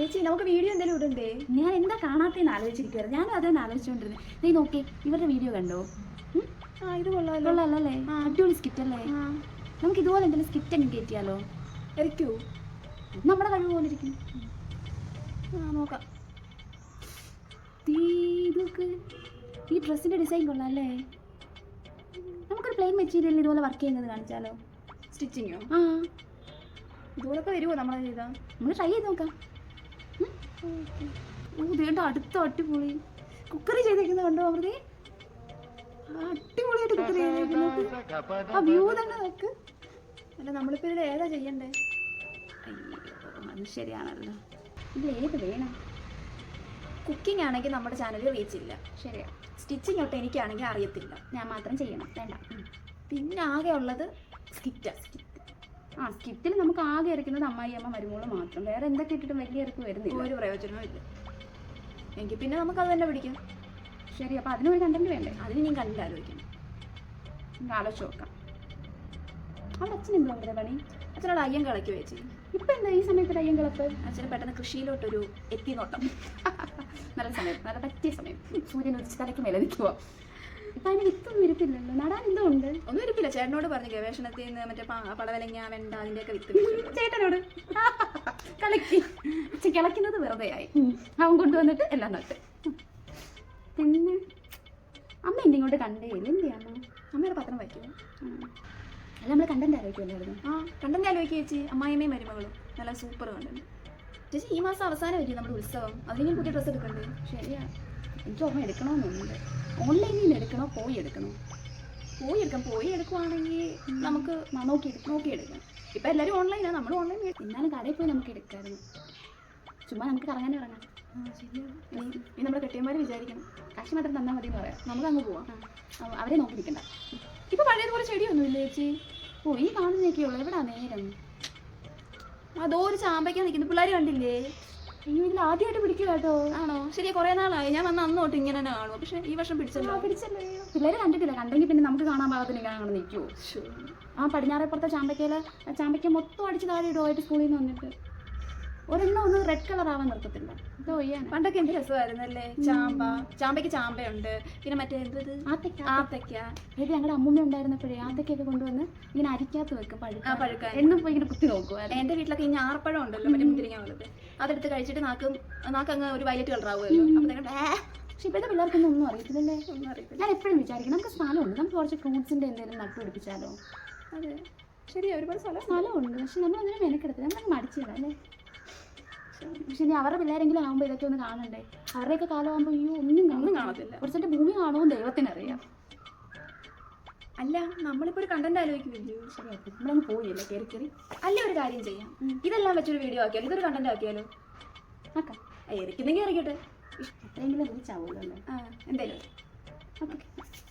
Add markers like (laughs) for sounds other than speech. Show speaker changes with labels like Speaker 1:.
Speaker 1: ചേച്ചി നമുക്ക് വീഡിയോ എന്തെങ്കിലും ഇടണ്ടേ
Speaker 2: ഞാൻ എന്താ കാണാത്തേന്ന് ആലോചിച്ചിരിക്കാറ് ഞാനും അതന്നെ ആലോചിച്ചുകൊണ്ടിരുന്നത് നീ നോക്കി ഇവരുടെ വീഡിയോ കണ്ടോ?
Speaker 1: ആ ഇത് കൊള്ളാമല്ലോ
Speaker 2: കൊള്ളാമല്ലേ അടിപൊളി സ്കിറ്റ് അല്ലേ? നമുക്ക് ഇതുപോലെ എന്തെങ്കിലും സ്കിറ്റ് അങ്ങ് കയറ്റിയാലോ
Speaker 1: ഇരിക്കൂ
Speaker 2: നമ്മുടെ കഴിവ് പോലെ ഇരിക്കും.
Speaker 1: ആ നോക്കാം.
Speaker 2: ഇതൊക്കെ. ഈ ഡ്രസ്സിന്റെ ഡിസൈൻ കൊള്ളാം അല്ലേ നമുക്കൊരു പ്ലെയിൻ മെറ്റീരിയലിൽ ഇതുപോലെ വർക്ക് ചെയ്യുന്നത് കാണിച്ചാലോ?
Speaker 1: സ്റ്റിച്ചിങ്ങോ
Speaker 2: ആ.
Speaker 1: ഇതുപോലൊക്കെ വരുമോ നമ്മളെ ചെയ്താ?
Speaker 2: നമ്മൾ ട്രൈ ചെയ്ത് നോക്കാം. ഇതേണ്ട അടുത്ത അടിപൊളി. കുക്കറി ചെയ്തേക്കുന്നത് കണ്ടോ അവരുടെ? അടിപൊളിയായിട്ട് കുക്കറി ചെയ്തേക്കുന്നത്. ആ വ്യൂ തന്നെ നോക്ക്.
Speaker 1: അല്ല നമ്മളിപ്പോ ഇവിടെ ഏതാ ചെയ്യണ്ടേ?
Speaker 2: ശരിയാണല്ലോ. ഇത് ഏത് വേണം?
Speaker 1: കുക്കിംഗ് ആണെങ്കിൽ നമ്മുടെ ചാനലിൽ റീച്ച്
Speaker 2: ശരിയാ.
Speaker 1: സ്റ്റിച്ചിങ് ഒട്ട് എനിക്കാണെങ്കിൽ അറിയത്തില്ല.
Speaker 2: ഞാൻ മാത്രം ചെയ്യണം. വേണ്ട.
Speaker 1: പിന്നെ ആകെ ഉള്ളത് സ്കിറ്റാ
Speaker 2: ആ സ്കിറ്റിൽ നമുക്ക് ആകെ ഇറക്കുന്നത് അമ്മായി അമ്മ മരുമോൾ മാത്രം. വേറെ എന്തൊക്കെ ഇട്ടിട്ടും വലിയ ഇറക്ക് വരുന്നില്ല.
Speaker 1: ഒരു പ്രയോജനവും ഇല്ല. എങ്കിൽ പിന്നെ നമുക്ക് അത് തന്നെ പിടിക്കാം.
Speaker 2: ശരി അപ്പോൾ അതിനൊരു കണ്ടന്റ് വേണ്ടേ?
Speaker 1: അതിന് ഞാൻ കണ്ടാലോചിക്കണം
Speaker 2: നമുക്ക് ആലോചിച്ച് നോക്കാം. അവിടെ അച്ഛൻ എന്തോ അവരുടെ പണി?
Speaker 1: അച്ഛനോട് അയ്യം കളക്കി വെച്ച്
Speaker 2: ഇപ്പം എന്താ ഈ സമയത്ത് അയ്യം അയ്യങ്കളപ്പ്
Speaker 1: അച്ഛന് പെട്ടെന്ന് കൃഷിയിലോട്ടൊരു എത്തി നോട്ടം. (laughs)
Speaker 2: നല്ല സമയം നല്ല പറ്റിയ സമയം. സൂര്യൻ ഉച്ച തലയ്ക്ക് മേലെ നിൽക്കുക ഇപ്പം അതിന് വിത്തൊന്നും നടാൻ എന്തോ ഉണ്ട്
Speaker 1: ഒന്നും ഇരിപ്പില്ല. ചേട്ടനോട് പറഞ്ഞു ഗവേഷണത്തിൽ നിന്ന് മറ്റേ പ- പടവലങ്ങ വെണ്ട അതിന്റെയൊക്കെ വിത്ത്.
Speaker 2: ചേട്ടനോട്? കളിക്ക്. പക്ഷെ കിളക്കുന്നത് വെറുതെ ആയി അവൻ കൊണ്ടുവന്നിട്ട് എല്ലാം നട്ട്. പിന്നെ? അമ്മ എന്നെ ഇങ്ങോട്ട് കണ്ടേ. അമ്മ
Speaker 1: അമ്മയുടെ പത്രം വായിക്കുമോ
Speaker 2: അല്ല നമ്മൾ കണ്ടന്റ് ആലോചിക്കുമല്ലായിരുന്നു
Speaker 1: ആ. കണ്ടന്റ് ആലോചിക്കുക ചേച്ചി. അമ്മായിമ്മയും മരുമകളും. നല്ല സൂപ്പർ കണ്ടന്റ്. ചേച്ചി ഈ മാസം അവസാനം വരും നമ്മുടെ ഉത്സവം. അതിന് പുതിയ ഡ്രസ്സ് എടുക്കണ്ടേ
Speaker 2: ശരിയാ. എനിക്ക് ഓർമ്മ എടുക്കണമെന്നുണ്ട്. ഓൺലൈനിൽ എടുക്കണോ? പോയി എടുക്കണോ?
Speaker 1: പോയി എടുക്കാം. പോയി എടുക്കുവാണെങ്കിൽ നമുക്ക്
Speaker 2: നോക്കി എടുക്കാം
Speaker 1: നോക്കി എടുക്കാം. ഇപ്പം എല്ലാവരും ഓൺലൈനാണ് നമ്മൾ ഓൺലൈൻ
Speaker 2: എന്നാലും കടയിൽ പോയി നമുക്ക് എടുക്കാമായിരുന്നു ചുമ്മാ നമുക്ക് കറങ്ങാൻ ഇറങ്ങാം.
Speaker 1: ഇനി നമ്മുടെ കെട്ടിയന്മാർ വിചാരിക്കണം.
Speaker 2: കാശ് മാത്രം തന്നാൽ മതി എന്ന് പറയാം.
Speaker 1: നമുക്ക് അങ്ങ് പോവാം.
Speaker 2: അവരെ നോക്കി നിൽക്കണ്ട.
Speaker 1: ഇപ്പം പഴയതുപോലെ ചെടിയൊന്നും ഇല്ല ചേച്ചി?
Speaker 2: ഓ ഈ കാണുന്നതൊക്കെയുള്ളൂ എവിടാ നേരം?
Speaker 1: അതോ ഒരു ചാമ്പയ്ക്കാൻ നിൽക്കുന്നു പിള്ളേർ കണ്ടില്ലേ?
Speaker 2: അയ്യോ ഇതിൽ ആദ്യമായിട്ട് പിടിക്കുക കേട്ടോ.
Speaker 1: ആണോ? ശരി കുറേ നാളായി. ഞാൻ വന്ന അന്ന് തൊട്ട് ഇങ്ങനെ തന്നെ കാണും പക്ഷെ ഈ വർഷം പിടിച്ചല്ലോ.
Speaker 2: പിടിച്ചല്ലോ. പിള്ളേർ കണ്ടിട്ടില്ല. കണ്ടെങ്കിൽ പിന്നെ നമുക്ക് കാണാൻ പാകത്തിന് കാണാൻ നിൽക്കുമോ. ആ പടിഞ്ഞാറേപ്പുറത്തെ ചാമ്പയ്ക്കയിൽ ചാമ്പയ്ക്ക മൊത്തം അടിച്ച് താഴെ ഇടുമായിട്ട് സ്കൂളിൽ നിന്ന് വന്നിട്ട്. ഒരെണ്ണം ഒന്ന് റെഡ് കളർ ആവാൻ നിർത്തത്തില്ല. എന്തോ ചെയ്യാൻ
Speaker 1: പണ്ടൊക്കെ എന്ത് രസമായിരുന്നല്ലേ? ചാമ്പ. ചാമ്പയ്ക്ക് ചാമ്പയുണ്ട്. പിന്നെ മറ്റേ എന്തത്
Speaker 2: ആത്തക്ക
Speaker 1: ആത്തക്ക
Speaker 2: ഇത് ഞങ്ങളുടെ അമ്മൂമ്മ ഉണ്ടായിരുന്നപ്പോഴേ ആത്തക്കൊക്കെ കൊണ്ടുവന്ന് ഇങ്ങനെ അരിക്കാത്ത വെക്കും
Speaker 1: ആ
Speaker 2: പഴുക്ക
Speaker 1: പഴുക്കാൻ.
Speaker 2: എന്നും പോയി ഇങ്ങനെ കുത്തി നോക്കുമായിരുന്നു
Speaker 1: എന്റെ വീട്ടിലൊക്കെ ഇനി ആർപ്പഴം ഉണ്ടല്ലോ മറ്റേ മുന്തിരിങ്ങ പോലത്തെ. അതെടുത്ത് കഴിച്ചിട്ട് നാക്കും നാക്കങ്ങ് ഒരു വയലറ്റ് കളർ ആവുമല്ലോ.
Speaker 2: പക്ഷെ ഇപ്പോഴത്തെ പിള്ളേർക്കൊന്നും ഒന്നും അറിയത്തില്ലല്ലേ?
Speaker 1: ഒന്നും അറിയത്തില്ല.
Speaker 2: ഞാൻ എപ്പോഴും വിചാരിക്കും നമുക്ക് സ്ഥലമുണ്ട്. നമുക്ക് കുറച്ച് ഫ്രൂട്ട്സിന്റെ എന്തെങ്കിലും നട്ടുപിടിപ്പിച്ചാലോ
Speaker 1: അതെ. ശരി ഒരുപാട് സ്ഥലം
Speaker 2: സ്ഥലമുണ്ട്. പക്ഷെ നമ്മൾ അതിനെ മെനക്കെടുത്തില്ല നമ്മൾ അല്ലേ പക്ഷെ ഇനി അവരുടെ പിള്ളേരെങ്കിലും ആകുമ്പോൾ ഇതൊക്കെ ഒന്ന് കാണണ്ടേ? അവരുടെയൊക്കെ കാലം ആകുമ്പോൾ അയ്യോ ഒന്നും
Speaker 1: ഒന്നും
Speaker 2: കാണത്തില്ല. സ്ഥലത്ത് ഭൂമി കാണുമെന്ന് ദൈവത്തിനറിയാം.
Speaker 1: അല്ല നമ്മളിപ്പോ ഒരു കണ്ടന്റ് ആലോചിക്കുന്നില്ലയോ
Speaker 2: ശരിയാക്കും പോയില്ലേ കയറി കയറി
Speaker 1: അല്ല ഒരു കാര്യം ചെയ്യാം. ഇതെല്ലാം വെച്ചൊരു വീഡിയോ ആക്കിയാലോ? ഇതൊരു കണ്ടന്റ് ആക്കിയാലോ?
Speaker 2: ആക്കാം.
Speaker 1: ഇറക്കുന്നെങ്കിൽ ഇറക്കട്ടെ
Speaker 2: എത്രയെങ്കിലും റീച്ച് ആവുമല്ലോ
Speaker 1: എന്തായാലും
Speaker 2: ഓക്കെ.